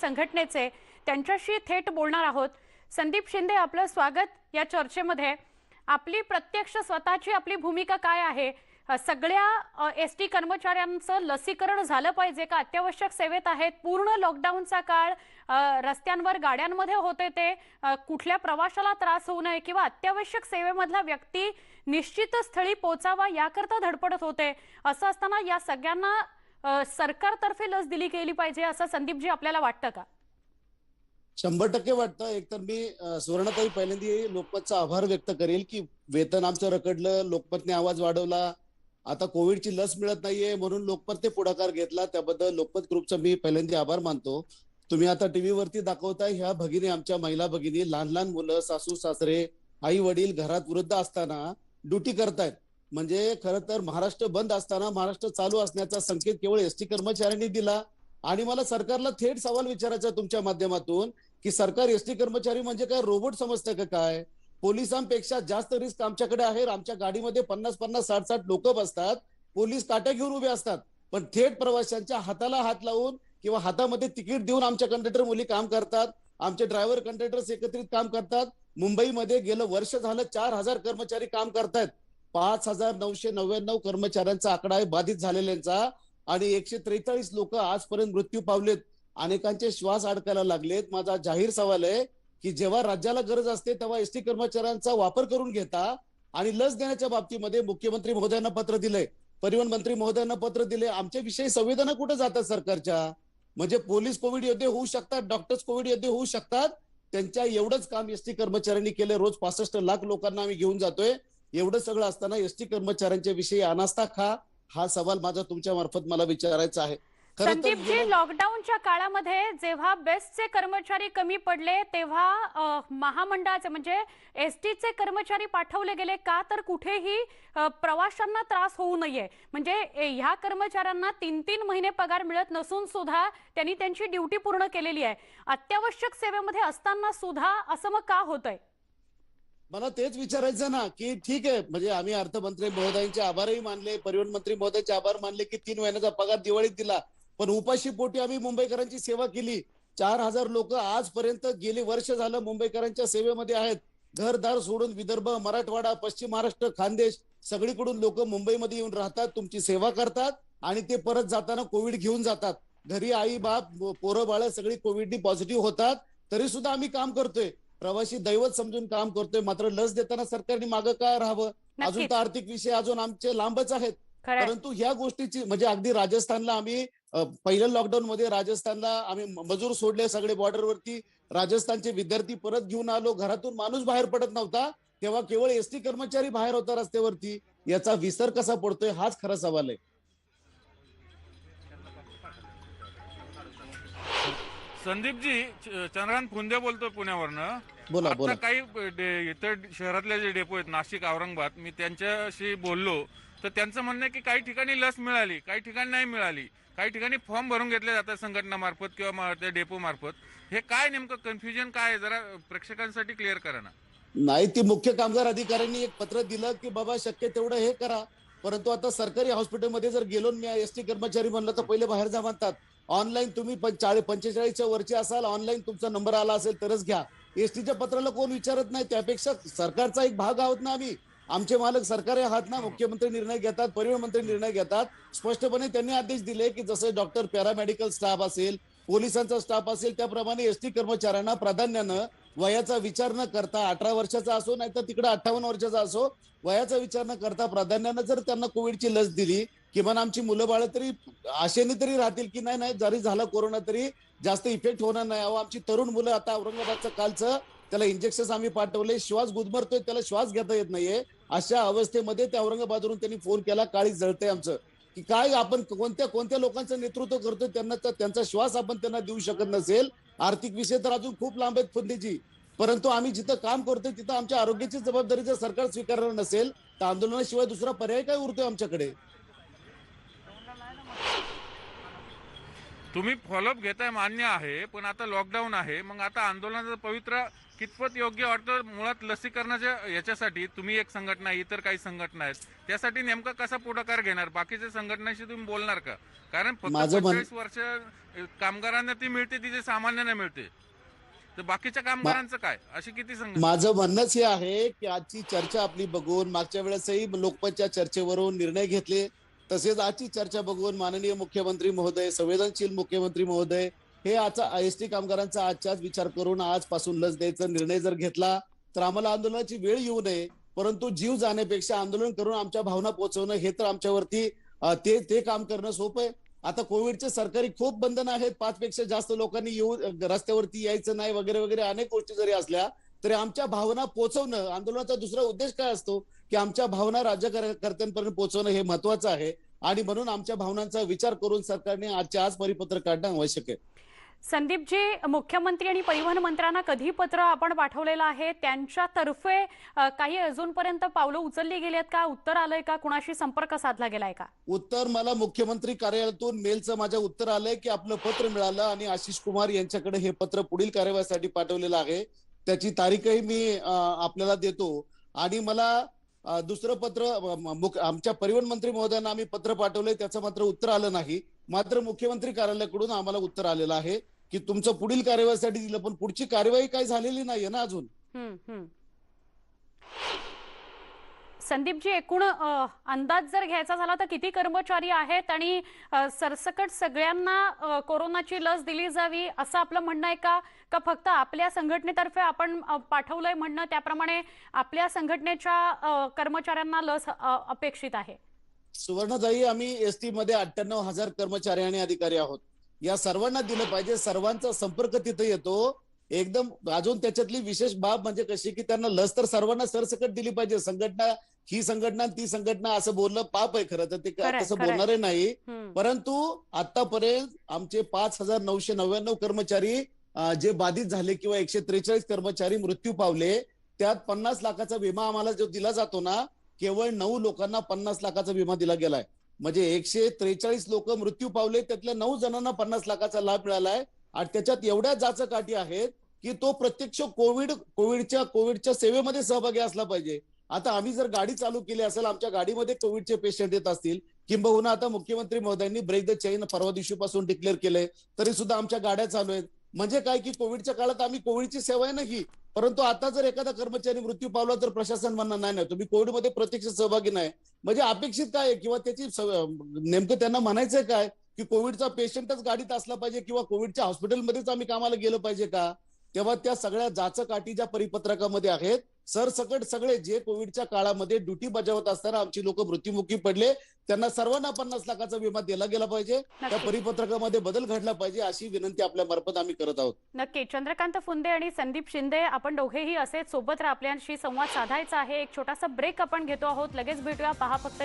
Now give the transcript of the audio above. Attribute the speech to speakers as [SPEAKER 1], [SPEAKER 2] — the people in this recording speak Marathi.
[SPEAKER 1] संघटनेचे. त्यांच्याशी थेट बोलणार आहोत. संदीप शिंदे आपलं स्वागत या चर्चेमध्ये. आपली प्रत्यक्ष स्वतःची आपली भूमिका काय आहे? सगळ्या एस टी कर्मचाऱ्यांचं लसीकरण झालं पाहिजे का? अत्यावश्यक सेवेत आहेत. पूर्ण लॉकडाऊनचा काळ रस्त्यांवर गाड्यांमध्ये होते ते. कुठल्या प्रवाशाला त्रास होऊ नये किंवा अत्यावश्यक सेवेमधला व्यक्ती निश्चित स्थळी पोचावा याकरता धडपडत होते. असं असताना या सगळ्यांना सरकारतर्फे लस दिली गेली पाहिजे असं संदीपजी आपल्याला वाटतं का?
[SPEAKER 2] शंभर टक्के वाटतं. एकतर मी सुवर्णताई पहिल्यांदा लोकमतचा आभार व्यक्त करेल की वेतन आमचं रखडलं लोकमतने आवाज वाढवला. आता कोविडची लस मिळत नाहीये म्हणून लोकमतने पुढाकार घेतला. त्याबद्दल लोकमत ग्रुपचा मी पहिल्यांदा आभार मानतो. तुम्ही आता टीव्हीवरती दाखवताय ह्या भगिनी आमच्या महिला भगिनी लहान लहान मुलं सासू सासरे आई वडील घरात वृद्ध असताना ड्युटी करतायत. म्हणजे खरं तर महाराष्ट्र बंद असताना महाराष्ट्र चालू असण्याचा संकेत केवळ एसटी कर्मचाऱ्यांनी दिला. आणि मला सरकारला थेट सवाल विचारायचा तुमच्या माध्यमातून की सरकार एसटी कर्मचारी म्हणजे काय? रोबोट समजतं का काय? पोलिसांपेक्षा जास्त रिस्क आमच्याकडे आहे. आमच्या गाडीमध्ये पन्नास पन्नास साठ साठ लोक बसतात. पोलीस काट्या घेऊन उभे असतात. पण थेट प्रवाशांच्या हाताला हात लावून किंवा हातामध्ये तिकीट देऊन आमच्या कंडक्टर मुली काम करतात आमचे ड्रायव्हर कंडक्टर्स एकत्रित काम करतात. मुंबईमध्ये गेलं वर्ष झालं चार हजार कर्मचारी काम करतायत. पाच हजार नऊशे नव्याण्णव कर्मचाऱ्यांचा आकडा आहे बाधित झालेल्यांचा. आणि एकशे त्रेचाळीस लोक आजपर्यंत मृत्यू पावलेत. अनेकांचे श्वास अडकायला लागलेत. माझा जाहीर सवाल आहे की जेव्हा राज्याला गरज असते तेव्हा एसटी कर्मचाऱ्यांचा वापर करून घेता आणि लस देण्याच्या बाबतीमध्ये मुख्यमंत्री महोदयांना पत्र दिलंय. परिवहन मंत्री महोदयांना पत्र दिले आमच्या विषयी संवेदना कुठे जातात सरकारच्या? म्हणजे पोलीस कोविड योद्धे होऊ शकतात डॉक्टर्स कोविड योद्धे होऊ शकतात. त्यांच्या एवढंच काम एसटी कर्मचाऱ्यांनी केलं रोज पासष्ट लाख लोकांना आम्ही घेऊन जातोय. एवढं सगळं असताना एसटी कर्मचाऱ्यांच्या विषयी अनास्था खा. हा सवाल माझा तुमच्या मार्फत मला विचारायचा आहे.
[SPEAKER 1] संदीपजी लॉकडाऊनच्या काळामध्ये जेव्हा बेस्टचे कर्मचारी कमी पडले तेव्हा महामंडळाचे म्हणजे एस टीचे कर्मचारी पाठवले गेले का? तर कुठेही प्रवाशांना त्रास होऊ नये. म्हणजे ह्या कर्मचाऱ्यांना तीन तीन महिने पगार मिळत नसून सुद्धा त्यांनी त्यांची ड्युटी पूर्ण केलेली आहे. अत्यावश्यक सेवेमध्ये असताना सुद्धा असं मग का होतंय?
[SPEAKER 2] मला तेच विचारायचं ना की ठीक आहे म्हणजे आम्ही अर्थमंत्री महोदयांचे आभारही मानले परिवहन मंत्री महोदयांचे आभार मानले की तीन महिन्याचा पगार दिवाळीत दिला पण उपाशी पोटी आम्ही मुंबईकरांची सेवा केली. चार हजार लोक आजपर्यंत गेली वर्ष झालं मुंबईकरांच्या सेवेमध्ये आहेत. घरदार सोडून विदर्भ मराठवाडा पश्चिम महाराष्ट्र खानदेश सगळीकडून लोक मुंबईमध्ये येऊन राहतात तुमची सेवा करतात आणि ते परत जाताना कोविड घेऊन जातात. घरी आई बाप पोरं बाळ सगळी कोविडनी पॉझिटिव्ह होतात तरी सुद्धा आम्ही काम करतोय. प्रवासी दैवत समजून काम करतोय मात्र लस देताना सरकारने मागं काय राहावं? अजून तर आर्थिक विषय अजून आमचे लांबच आहेत. परंतु ह्या गोष्टीची म्हणजे अगदी राजस्थानला आम्ही पहिल्या लॉकडाऊन मध्ये राजस्थानला आम्ही मजूर सोडले सगळे बॉर्डरवरती राजस्थानचे विद्यार्थी परत घेऊन आलो. घरातून माणूस बाहेर पडत नव्हता. तेव्हा केवळ एसटी कर्मचारी बाहेर होता रस्त्यावरती. याचा विसर कसा पडतोय हाच खरा सवाल आहे.
[SPEAKER 3] संदीपजी चंद्रकांत फुंदे बोलतोय पुण्यावरनं.
[SPEAKER 2] बोला
[SPEAKER 3] आता
[SPEAKER 2] बोला.
[SPEAKER 3] काही इतर शहरातले जे डेपो आहेत नाशिक औरंगाबाद मी त्यांच्याशी बोललो तर त्यांचं म्हणणं आहे की काही ठिकाणी लस मिळाली काही ठिकाणी नाही मिळाली. काही ठिकाणी फॉर्म भरून घेतले जातात संघटनामार्फत किंवा त्या डेपो मार्फत हे काय नेमकं कन्फ्युजन काय आहे? जरा प्रेक्षकांसाठी क्लिअर करा ना.
[SPEAKER 2] नाही ती मुख्य कामगार अधिकाऱ्यांनी एक पत्र दिलं की बाबा शक्य तेवढं हे करा. परंतु आता सरकारी हॉस्पिटलमध्ये जर गेलो मी एसटी कर्मचारी म्हणलं तर पहिले बाहेर जा म्हणतात. ऑनलाईन तुम्ही चाळीस पंचेचाळीसच्या वरचे असाल ऑनलाईन तुमचा नंबर आला असेल तरच घ्या. एसटीच्या पत्राला कोण विचारत नाही त्यापेक्षा सरकारचा एक भाग आहोत ना आम्ही. आमचे मालक सरकारी आहात ना मुख्यमंत्री निर्णय घेतात परिवहन मंत्री निर्णय घेतात. स्पष्टपणे त्यांनी आदेश दिले की जसे डॉक्टर पॅरामेडिकल स्टाफ असेल पोलिसांचा स्टाफ असेल त्याप्रमाणे एसटी कर्मचाऱ्यांना प्राधान्यानं वयाचा विचार न करता अठरा वर्षाचा असो नाहीतर तिकडे अठ्ठावन्न वर्षाचा असो वयाचा विचार न करता प्राधान्यानं जर त्यांना कोविडची लस दिली किमान आमची मुलं बाळ तरी आशेने तरी राहतील की नाही नाही जरी झाला कोरोना तरी जास्त इफेक्ट होणार नाही. अहो आमची तरुण मुलं आता औरंगाबादचं कालचं त्याला इंजेक्शन आम्ही पाठवले श्वास गुदमरतोय त्याला श्वास घेता येत नाहीये. अशा अवस्थेमध्ये त्या औरंगाबादवरून त्यांनी फोन केला काळी जळतंय आमचं. की काय आपण कोणत्या कोणत्या लोकांचं नेतृत्व करतोय त्यांना तर त्यांचा श्वास आपण त्यांना देऊ शकत नसेल. आर्थिक विषय तर अजून खूप लांब आहेत फुंदीची. परंतु आम्ही जिथं काम करतोय तिथं आमच्या आरोग्याची जबाबदारी जर सरकार स्वीकारणार नसेल तर आंदोलनाशिवाय दुसरा पर्याय काय उरतोय आमच्याकडे?
[SPEAKER 3] तुम्ही फॉलोअप घेताय मान्य आहे पण आता लॉकडाऊन आहे. मग आता आंदोलनाचं पवित्र कितपत योग्य वाटतं? मुळात लसीकरणाच्या याच्यासाठी तुम्ही एक संघटना इतर काही संघटना आहेत. त्यासाठी नेमका कसा पुढाकार घेणार? बाकीच्या संघटनाशी तुम्ही बोलणार का? कारण फक्त वर्ष कामगारांना ती मिळते तिथे सामान्यांना मिळते. तर बाकीच्या कामगारांचं काय? अशी किती संघटना
[SPEAKER 2] माझं म्हणणंच हे आहे की आजची चर्चा आपली बघून मागच्या वेळेसही लोकमतच्या चर्चेवरून निर्णय घेतले. तसेच आजची चर्चा बघून माननीय मुख्यमंत्री महोदय संवेदनशील मुख्यमंत्री महोदय हे आजचा एस टी कामगारांचा आजच्याच विचार करून आजपासून लस द्यायचा निर्णय जर घेतला तर आम्हाला आंदोलनाची वेळ येऊ नये परंतु जीव जाण्यापेक्षा आंदोलन करून आमच्या भावना पोहोचवणं हे तर आमच्यावरती ते ते काम करणं सोपं आहे. आता कोविडचे सरकारी खूप बंधन आहेत पाच पेक्षा जास्त लोकांनी येऊ रस्त्यावरती यायचं नाही वगैरे वगैरे अनेक गोष्टी जरी असल्या तरी आमच्या भावना पोहोचवणं आंदोलनाचा दुसरा उद्देश काय असतो? की आमच्या भावना राज्यकर्त्यांपर्यंत पोहोचवणं हे महत्वाचं आहे. आणि म्हणून आमच्या भावनांचा विचार करून सरकारने आजच्या आज परिपत्रक काढणं आवश्यक आहे.
[SPEAKER 1] संदीपजी मुख्यमंत्री आणि परिवहन मंत्र्यांना कधी पत्र आपण पाठवलेलं आहे? त्यांच्यातर्फे काही अजूनपर्यंत पावलं उचलली गेली आहेत का? उत्तर आलंय का? कुणाशी संपर्क साधला गेलाय का?
[SPEAKER 2] उत्तर मला मुख्यमंत्री कार्यालयातून मेलचं माझ्या उत्तर आलंय की आपलं पत्र मिळालं आणि आशिष कुमार यांच्याकडे हे पत्र पुढील कार्यवाहीसाठी पाठवलेलं आहे. त्याची तारीखही मी आपल्याला देतो. आणि मला दुसरं पत्र आमच्या परिवहन मंत्री महोदयांना आम्ही पत्र पाठवलंय त्याचं मात्र उत्तर आलं नाही. मात्र मुख्यमंत्री कार्यालयाकडून आम्हाला उत्तर आलेलं आहे की तुमचं पुढील कार्यवाहीसाठी दिलं पण पुढची कार्यवाही काही झालेली नाहीये ना अजून?
[SPEAKER 1] हम्म, हम्म. संदीपजी एकूण अंदाज जर घ्यायचा झाला तर किती कर्मचारी आहेत आणि सरसकट सगळ्यांना कोरोनाची लस दिली जावी असं आपलं म्हणणं आहे का? का फक्त आपल्या संघटनेतर्फे आपण पाठवलंय म्हणणं त्याप्रमाणे आपल्या संघटनेच्या कर्मचाऱ्यांना लस अपेक्षित आहे?
[SPEAKER 2] सुवर्णजाई आम्ही एस टी मध्ये अठ्ठ्याण्णव हजार कर्मचारी आणि अधिकारी आहोत. या सर्वांना दिलं पाहिजे. सर्वांचा संपर्क तिथे येतो. एकदम अजून त्याच्यातली विशेष बाब म्हणजे कशी की त्यांना लस तर सर्वांना सरसकट दिली पाहिजे. संघटना ही संघटना ती संघटना असं बोलणं पाप आहे खरं तर. ते तसं. बोलणारे नाही. परंतु आतापर्यंत आमचे पाच हजार नऊशे नव्याण्णव कर्मचारी जे बाधित झाले किंवा एकशे त्रेचाळीस कर्मचारी मृत्यू पावले त्यात पन्नास लाखाचा विमा आम्हाला जो दिला जातो ना केवळ नऊ लोकांना पन्नास लाखाचा विमा दिला गेलाय. म्हणजे एकशे त्रेचाळीस लोक मृत्यू पावले त्यातल्या नऊ जणांना पन्नास लाखाचा लाभ मिळालाय. आणि त्याच्यात एवढ्या जाचकाठी आहेत की तो प्रत्यक्ष कोविड कोविडच्या कोविडच्या सेवेमध्ये सहभागी असला पाहिजे. आता आम्ही जर गाडी चालू केली असेल आमच्या गाडीमध्ये कोविडचे पेशंट येत असतील किंबहुना आता मुख्यमंत्री महोदयांनी ब्रेक द चेन परवा दिवशीपासून डिक्लेअर केलंय तरी सुद्धा आमच्या गाड्या चालू आहेत. म्हणजे काय की कोविडच्या काळात आम्ही कोविडची सेवा आहे नाही परंतु आता जर एखादा कर्मचारी मृत्यू पावला तर प्रशासन म्हणणार नाही नाही तुम्ही कोविडमध्ये प्रत्यक्ष सहभागी नाही. म्हणजे अपेक्षित काय आहे? किंवा त्याची नेमकं त्यांना म्हणायचंय काय? की कोविडचा पेशंटच गाडीत असला पाहिजे किंवा कोविडच्या हॉस्पिटलमध्येच आम्ही कामाला गेलो पाहिजे का? तेव्हा त्या सगळ्या जाचकाठी ज्या परिपत्रकामध्ये आहेत सरसकट सगळे जे कोविडच्या काळामध्ये ड्युटी बजावत असताना आमची लोक मृत्युमुखी पडले त्यांना सर्वांना पन्नास लाखाचा विमा दिला गेला पाहिजे. त्या परिपत्रकामध्ये बदल घडला पाहिजे अशी विनंती आपल्या मार्फत आम्ही करत आहोत.
[SPEAKER 1] नक्की. चंद्रकांत फुंदे आणि संदीप शिंदे आपण दोघेही असेच सोबत आपल्याशी संवाद साधायचा आहे. एक छोटासा ब्रेक आपण घेतो आहोत. लगेच भेटूया. पहा फक्त